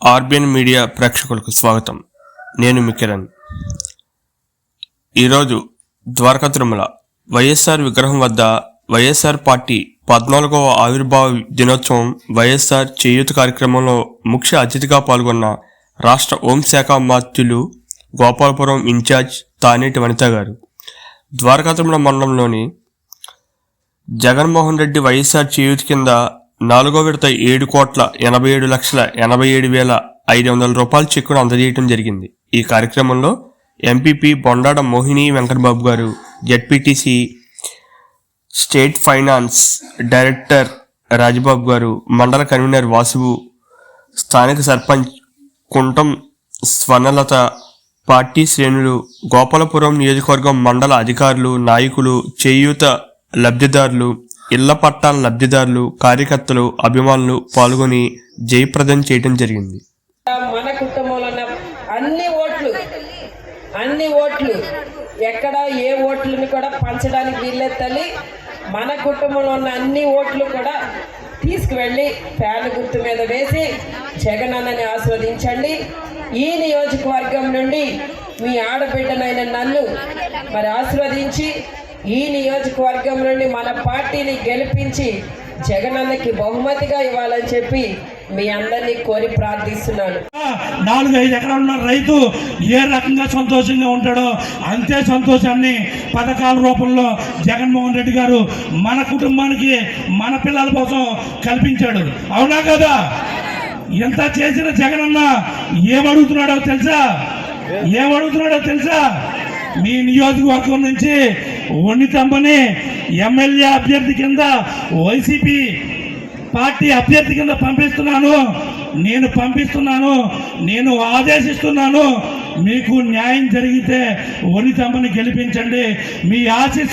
RBN media ప్రేక్షకులకు స్వాగతం. నేను మికిరణ్ ఈరోజు ద్వారకా తిరుమల వైఎస్ఆర్ విగ్రహం వద్ద వైఎస్ఆర్ పార్టీ పద్నాలుగవ ఆవిర్భావ దినోత్సవం వైఎస్ఆర్ చేయూత కార్యక్రమంలో ముఖ్య అతిథిగా పాల్గొన్న రాష్ట్ర హోంశాఖ మాత్యులు గోపాలపురం ఇన్ఛార్జ్ తానేటి వనిత గారు. ద్వారకా తిరుమల మండలంలోని జగన్మోహన్ రెడ్డి వైఎస్ఆర్ చేయూతి కింద నాలుగో విడత ఏడు కోట్ల ఎనభై ఏడు లక్షల ఎనభై ఏడు వేల ఐదు వందల రూపాయల చెక్కును అందజేయడం జరిగింది. ఈ కార్యక్రమంలో ఎంపీపీ బొండాడ మోహిని వెంకటబాబు గారు ZPTC state finance director Rajababu గారు మండల కన్వీనర్ వాసువు స్థానిక సర్పంచ్ కుంటం స్వర్ణలత పార్టీ శ్రేణులు గోపాలపురం నియోజకవర్గం మండల అధికారులు నాయకులు చేయూత లబ్ధిదారులు ఇళ్ళ పట్టాల లబ్ధిదారులు కార్యకర్తలు అభిమానులు పాల్గొని జయప్రదం చేయడం జరిగింది. మన కుటుంబంలో ఉన్న అన్ని ఓట్లు అన్ని ఓట్లు ఎక్కడ ఏ ఓట్లని కూడా పంచడానికి వీల్లేదు తల్లి. మన కుటుంబంలో ఉన్న అన్ని ఓట్లు కూడా తీసుకువెళ్ళి ఫ్యాన్ గుర్తు మీద వేసి జగన్ అన్నని ఆస్వాదించండి ఈ నియోజకవర్గం నుండి మీ ఆడబిడ్డనైన నన్ను మరి ఆశీర్వదించి ఈ నియోజకవర్గం నుండి మన పార్టీని గెలిపించి జగనన్నకి బహుమతిగా ఇవ్వాలని చెప్పి మీ అందరినీ కోరి ప్రార్థిస్తున్నాను. నాలుగు ఐదు ఎకరాలు ఉన్న రైతు ఏ రకంగా సంతోషంగా ఉంటాడో అంతే సంతోషాన్ని పథకాల రూపంలో జగన్మోహన్ రెడ్డి గారు మన కుటుంబానికి మన పిల్లల కోసం కల్పించాడు. అవునా కదా? ఎంత చేసిన జగనన్న ఏమడుగుతున్నాడో తెలుసా? ఏమడుగుతున్నాడో తెలుసా? మీ నియోజకవర్గం నుంచి వన్నితమ్మని ఎమ్మెల్యే అభ్యర్థి కింద వైసీపీ పార్టీ అభ్యర్థి కింద పంపిస్తున్నాను. నేను పంపిస్తున్నాను. నేను ఆదేశిస్తున్నాను. మీకు న్యాయం జరిగితే వనితమ్మని గెలిపించండి. మీ ఆశీస్సు